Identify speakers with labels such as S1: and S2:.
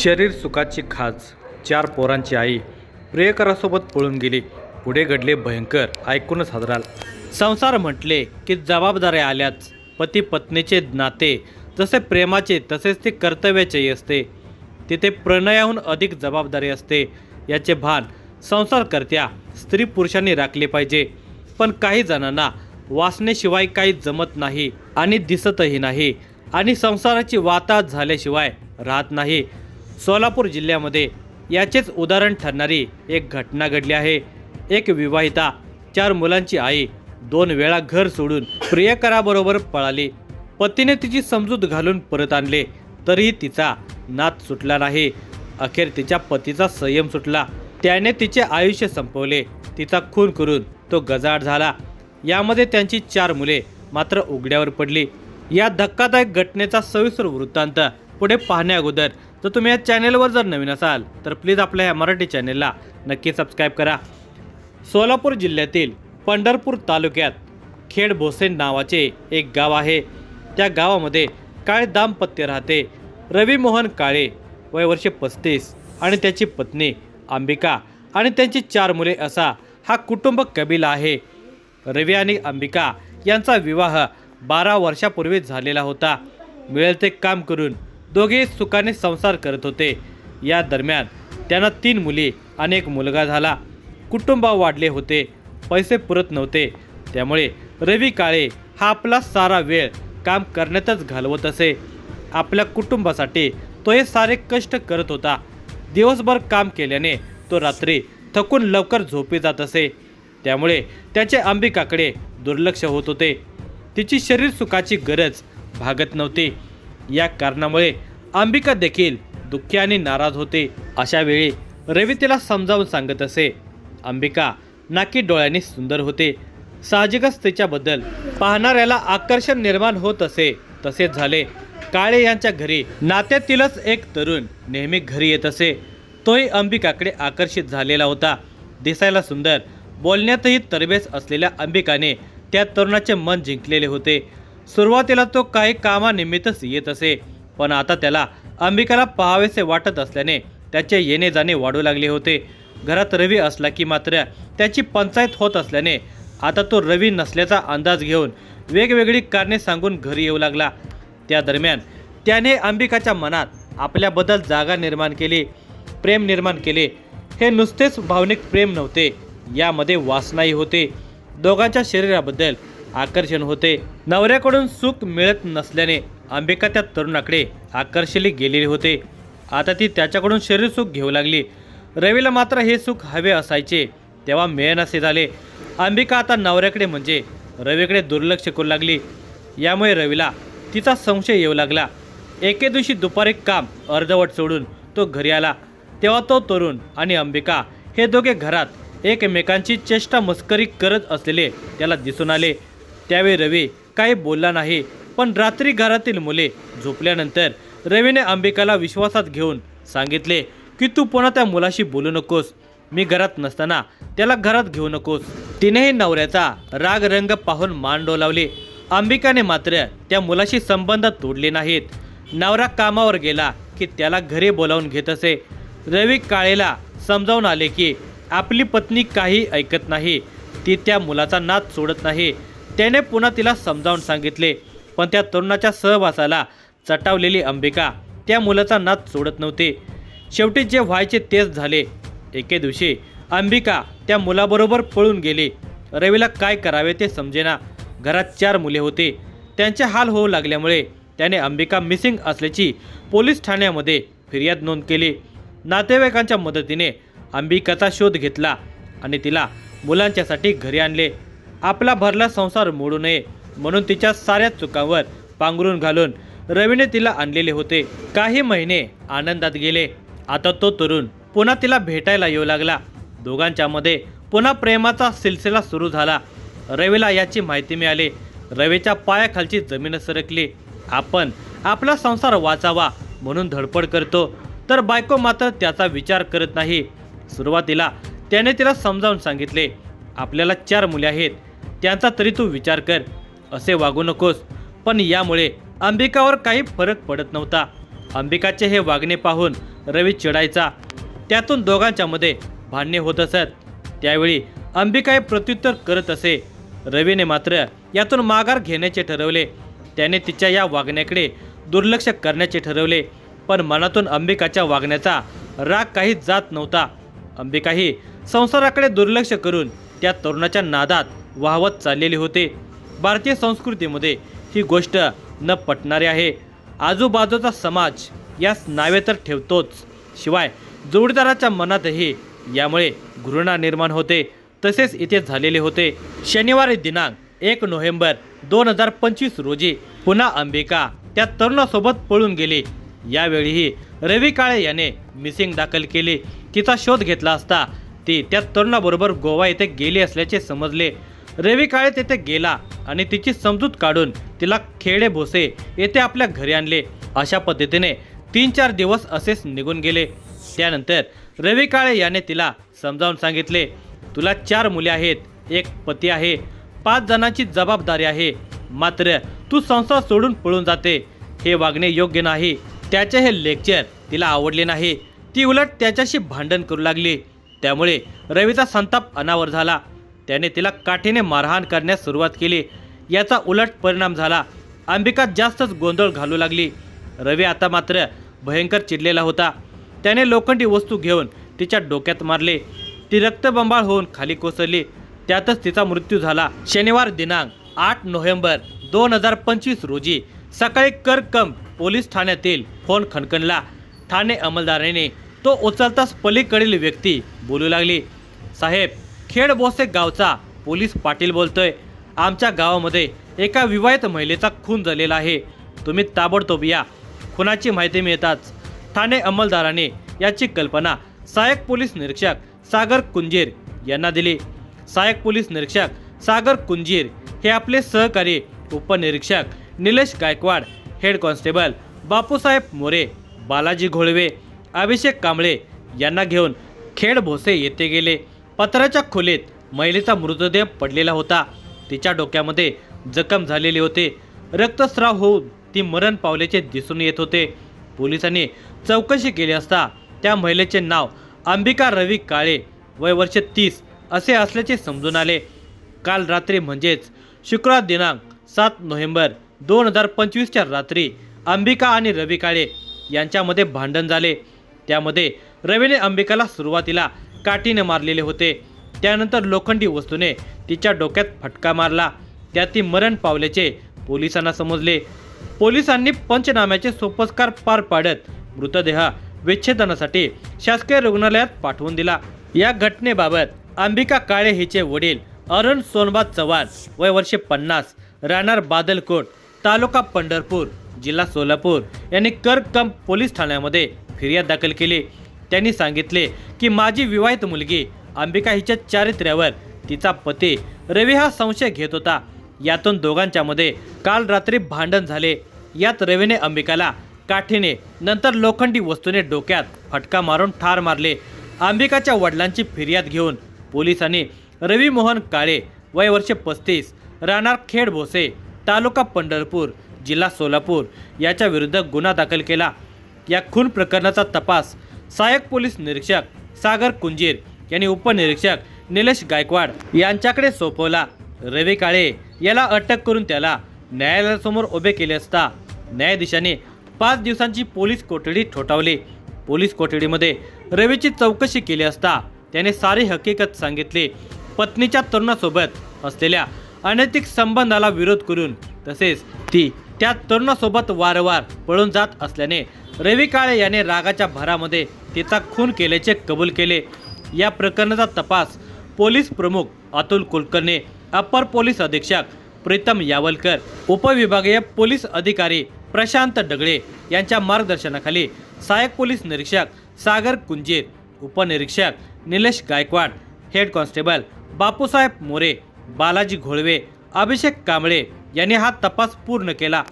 S1: शरीर सुखाची खाज चार पोरांची आई प्रियकरासोबत पळून गेली. पुढे घडले भयंकर ऐकूनच हजराल संसार म्हटले की जबाबदाऱ्या आल्याच पती पत्नीचे नाते जसे प्रेमाचे तसेच ते कर्तव्याचेही असते. तिथे प्रणयाहून अधिक जबाबदारी असते. याचे भान संसारकर्त्या स्त्री पुरुषांनी राखले पाहिजे. पण काही जणांना वासनेशिवाय काही जमत नाही आणि दिसतही नाही आणि संसाराची वाताहत झाल्याशिवाय राहत नाही. सोलापूर जिल्ह्यामध्ये याचेच उदाहरण ठरणारी एक घटना घडली आहे. एक विवाहिता चार मुलांची आई दोन वेळा घर सोडून प्रियकराबरोबर पळाली. पतीने तिची समजूत घालून परत आणले तरीही तिचा नात सुटला नाही. अखेर तिच्या पतीचा संयम सुटला. त्याने तिचे आयुष्य संपवले. तिचा खून करून तो गजाड झाला. यामध्ये त्यांची चार मुले मात्र उघड्यावर पडली. या धक्कादायक घटनेचा सविस्तर वृत्तांत पुढे पाहण्याअगोदर जर तुम्ही या चॅनेलवर जर नवीन असाल तर प्लीज आपल्या या मराठी चॅनेलला नक्की सबस्क्राईब करा. सोलापूर जिल्ह्यातील पंढरपूर तालुक्यात खेड भोसेन नावाचे एक गाव आहे. त्या गावामध्ये काळे दाम्पत्य राहते. रवी मोहन काळे वय वर्षे पस्तीस आणि त्याची पत्नी अंबिका आणि त्यांची चार मुले असा हा कुटुंब कबिला आहे. रवी आणि अंबिका यांचा विवाह बारा वर्षापूर्वी झालेला होता. मिळेल ते काम करून दोघे सुखाने संसार करत होते. या दरम्यान त्यांना तीन मुली आणि एक मुलगा झाला. कुटुंब वाढले होते. पैसे पुरत नव्हते. त्यामुळे रवी काळे हा आपला सारा वेळ काम करण्यातच घालवत असे. आपल्या कुटुंबासाठी तो हे सारे कष्ट करत होता. दिवसभर काम केल्याने तो रात्री थकून लवकर झोपी जात असे. त्यामुळे त्याचे अंबिकाकडे दुर्लक्ष होत होते. तिची शरीर सुखाची गरज भागत नव्हती. या कारणामुळे अंबिका देखील दुःखी आणि नाराज होते. अशा वेळी रवी तिला समजावून सांगत असे. अंबिका नाकी डोळ्यांनी सुंदर होते. साहजिकच तिच्याबद्दल पाहणाऱ्याला आकर्षण निर्माण होत असे. तसेच झाले. काळे यांच्या घरी नात्यातीलच एक तरुण नेहमी घरी येत असे. तोही अंबिकाकडे आकर्षित झालेला होता. दिसायला सुंदर बोलण्यातही तरबेज असलेल्या अंबिकाने त्या तरुणाचे मन जिंकलेले होते. सुरुवातीला तो काही कामानिमित्तच येत असे. पण आता त्याला अंबिकाला पाहावेसे वाटत असल्याने त्याचे येणे जाणे वाढू लागले होते. घरात रवी असला की मात्र त्याची पंचायत होत असल्याने आता तो रवी नसल्याचा अंदाज घेऊन वेगवेगळी कारणे सांगून घरी येऊ लागला. त्या दरम्यान त्याने अंबिकाच्या मनात आपल्याबद्दल जागा निर्माण केली प्रेम निर्माण केले. हे नुसतेच भावनिक प्रेम नव्हते यामध्ये वासनाही होते. दोघांच्या शरीराबद्दल आकर्षण होते. नवऱ्याकडून सुख मिळत नसल्याने अंबिका त्या तरुणाकडे आकर्षले गेलेली होते. आता ती त्याच्याकडून शरीर सुख घेऊ लागली. रवीला मात्र हे सुख हवे असायचे. तेव्हा मिळेनासे झाले. अंबिका आता नवऱ्याकडे म्हणजे रवीकडे दुर्लक्ष करू लागली. यामुळे रवीला तिचा संशय येऊ लागला. एके दिवशी दुपारी काम अर्धवट सोडून तो घरी आला. तेव्हा तो तरुण आणि अंबिका हे दोघे घरात एकमेकांची चेष्टा मस्करी करत असलेले त्याला दिसून आले. त्यावेळी रवी काही बोलला नाही पण रात्री घरातील मुले झोपल्यानंतर रवीने अंबिकाला विश्वासात घेऊन सांगितले की तू पुन्हा त्या मुलाशी बोलू नकोस. मी घरात नसताना त्याला घरात घेऊ नकोस. तिनेही नवऱ्याचा राग रंग पाहून मान डोलावली. अंबिकाने मात्र त्या मुलाशी संबंध तोडले नाहीत. नवरा कामावर गेला की त्याला घरी बोलावून घेत असे. रवी काळेला समजावून आले की आपली पत्नी काही ऐकत नाही. ती त्या मुलाचा नाद सोडत नाही. त्याने पुन्हा तिला समजावून सांगितले. पण त्या तरुणाच्या सहवासाला चटावलेली अंबिका त्या मुलाचा नाद सोडत नव्हते. शेवटी जे व्हायचे तेच झाले. एके दिवशी अंबिका त्या मुलाबरोबर पळून गेली. रवीला काय करावे ते समजेना. घरात चार मुले होते. त्यांचे हाल होऊ लागल्यामुळे त्याने अंबिका मिसिंग असल्याची पोलीस ठाण्यामध्ये फिर्याद नोंद केली. नातेवाईकांच्या मदतीने अंबिकाचा शोध घेतला आणि तिला मुलांच्यासाठी घरी आणले. आपला भरला संसार मोडू नये म्हणून तिच्या साऱ्या चुकांवर पांघरून घालून रवीने तिला आणलेले होते. काही महिने आनंदात गेले. आता तो तरुण पुन्हा तिला भेटायला येऊ लागला. दोघांच्यामध्ये पुन्हा प्रेमाचा सिलसिला सुरू झाला. रवीला याची माहिती मिळाली. रवीच्या पायाखालची जमीन सरकली. आपण आपला संसार वाचावा म्हणून धडपड करतो. तर बायको मात्र त्याचा विचार करत नाही. सुरुवातीला त्याने तिला समजावून सांगितले. आपल्याला चार मुले आहेत. त्यांचा तरी तू विचार कर. असे वागू नकोस. पण यामुळे अंबिकावर काही फरक पडत नव्हता. अंबिकाचे हे वागणे पाहून रवी चिडायचा. त्यातून दोघांच्यामध्ये भांडणे होत असत. त्यावेळी अंबिका हे प्रत्युत्तर करत असे. रवीने मात्र यातून माघार घेण्याचे ठरवले. त्याने तिच्या या वागण्याकडे दुर्लक्ष करण्याचे ठरवले. पण मनातून अंबिकाच्या वागण्याचा राग काही जात नव्हता. अंबिकाही संसाराकडे दुर्लक्ष करून त्या तरुणाच्या नादात वाहवत चाललेले होते. भारतीय संस्कृतीमध्ये ही गोष्ट न पटणारी आहे. आजूबाजूचा समाज यास नावे तर ठेवतोच. शिवाय जोडीदाराच्या मनातही यामुळे घृणा निर्माण होते. तसेच इथे झालेले होते. शनिवारी दिनांक एक नोव्हेंबर दोन हजार पंचवीस रोजी पुन्हा अंबिका त्या तरुणासोबत पळून गेली. यावेळीही रवी काळे याने मिसिंग दाखल केली. तिचा शोध घेतला असता ती त्या तरुणाबरोबर गोवा येथे गेली असल्याचे समजले. रेवी काळे तेथे गेला आणि तिची समजूत काढून तिला खेडे भोसे येथे आपल्या घरी आणले. अशा पद्धतीने तीन चार दिवस असेच निघून गेले. त्यानंतर रवी काळे याने तिला समजावून सांगितले तुला चार मुले आहेत. एक पती आहे. पाच जणांची जबाबदारी आहे. मात्र तू संसार सोडून पळून जाते. हे वागणे योग्य नाही. त्याचे हे लेक्चर तिला आवडले नाही. ती उलट त्याच्याशी भांडण करू लागली. त्यामुळे रवीचा संताप अनावर झाला. त्याने तिला काठीने मारहाण करण्यास सुरुवात केली. याचा उलट परिणाम झाला. अंबिका जास्तच गोंधळ घालू लागली. रवी आता मात्र भयंकर चिडलेला होता. त्याने लोखंडी वस्तू घेऊन तिच्या डोक्यात मारले. ती रक्तबंबाळ होऊन खाली कोसळली. त्यातच तिचा मृत्यू झाला. शनिवार दिनांक आठ नोव्हेंबर दोन हजार पंचवीस रोजी सकाळी करकम पोलीस ठाण्यातील फोन खणखणला. ठाणे अंमलदाराने तो उचलताच पलीकडील व्यक्ती बोलू लागली. साहेब खेड बोसे गावचा पोलीस पाटील बोलतोय. आमच्या गावामध्ये एका विवाहित महिलेचा खून झालेला आहे. तुम्ही ताबडतोब या. खुनाची माहिती मिळताच ठाणे अंमलदाराने याची कल्पना सहाय्यक पोलीस निरीक्षक सागर कुंजीर यांना दिली. सहाय्यक पोलीस निरीक्षक सागर कुंजीर हे आपले सहकारी उपनिरीक्षक निलेश गायकवाड हेड कॉन्स्टेबल बापूसाहेब मोरे बालाजी घोळवे अभिषेक कांबळे यांना घेऊन खेड भोसे येथे गेले. पत्राच्या खोलीत महिलेचा मृतदेह पडलेला होता. तिच्या डोक्यामध्ये जखम झालेली होते. रक्तस्राव होऊन ती मरण पावल्याचे दिसून येत होते. पोलिसांनी चौकशी केली असता त्या महिलेचे नाव अंबिका रवी काळे वय वर्ष तीस असे असल्याचे समजून आले. काल रात्री म्हणजेच शुक्रवार दिनांक सात नोव्हेंबर दोन हजार पंचवीसच्या रात्री अंबिका आणि रवी काळे यांच्यामध्ये भांडण झाले. त्यामध्ये रवीने अंबिकाला सुरुवातीला काठीने मारलेले होते. त्यानंतर लोखंडी वस्तूने तिच्या डोक्यात फटका मारला. त्यात ती मरण पावल्याचे पोलिसांना समजले. पोलिसांनी पंचनाम्याचे सोपस्कार पार पाडत मृतदेह विच्छेदनासाठी शासकीय रुग्णालयात पाठवून दिला. या घटनेबाबत अंबिका काळे हिचे वडील अरुण सोनबा चव्हाण वय वर्षे पन्नास राहणार बादलकोट तालुका पंढरपूर जिल्हा सोलापूर यांनी करकम पोलीस ठाण्यामध्ये फिर्याद दाखल केली. त्यांनी सांगितले की माझी विवाहित मुलगी अंबिका हिच्या चारित्र्यावर तिचा पती रवी हा संशय घेत होता. यातून दोघांच्यामध्ये काल रात्री भांडण झाले. यात रवीने अंबिकाला काठीने नंतर लोखंडी वस्तूने डोक्यात फटका मारून ठार मारले. अंबिकाच्या वडिलांची फिर्याद घेऊन पोलिसांनी रवी मोहन काळे वय वर्षे पस्तीस राहणार खेड भोसे तालुका पंढरपूर जिल्हा सोलापूर याच्या विरुद्ध गुन्हा दाखल केला. या खून प्रकरणाचा तपास सहाय्यक पोलीस निरीक्षक सागर कुंजीर यांनी उपनिरीक्षक निलेश गायकवाड यांच्याकडे सोपवला. रवी काळे याला अटक करून त्याला न्यायालयासमोर उभे केले असता न्यायाधीशाने पाच दिवसांची पोलीस कोठडी ठोठावली. पोलीस कोठडीमध्ये रवीची चौकशी केली असता त्याने सारी हकीकत सांगितली. पत्नीच्या तरुणासोबत असलेल्या अनैतिक संबंधाला विरोध करून तसेच ती त्या तरुणासोबत वारंवार पळून जात असल्याने रवी काळे याने रागाच्या भरामध्ये तिचा खून केल्याचे कबूल केले. या प्रकरणाचा तपास पोलीस प्रमुख अतुल कुलकर्णी अपर पोलीस अधीक्षक प्रीतम यावलकर उपविभागीय पोलीस अधिकारी प्रशांत डगळे यांच्या मार्गदर्शनाखाली सहाय्यक पोलीस निरीक्षक सागर कुंजीर उपनिरीक्षक निलेश गायकवाड हेड कॉन्स्टेबल बापूसाहेब मोरे बालाजी घोळवे अभिषेक कांबळे यांनी हा तपास पूर्ण केला.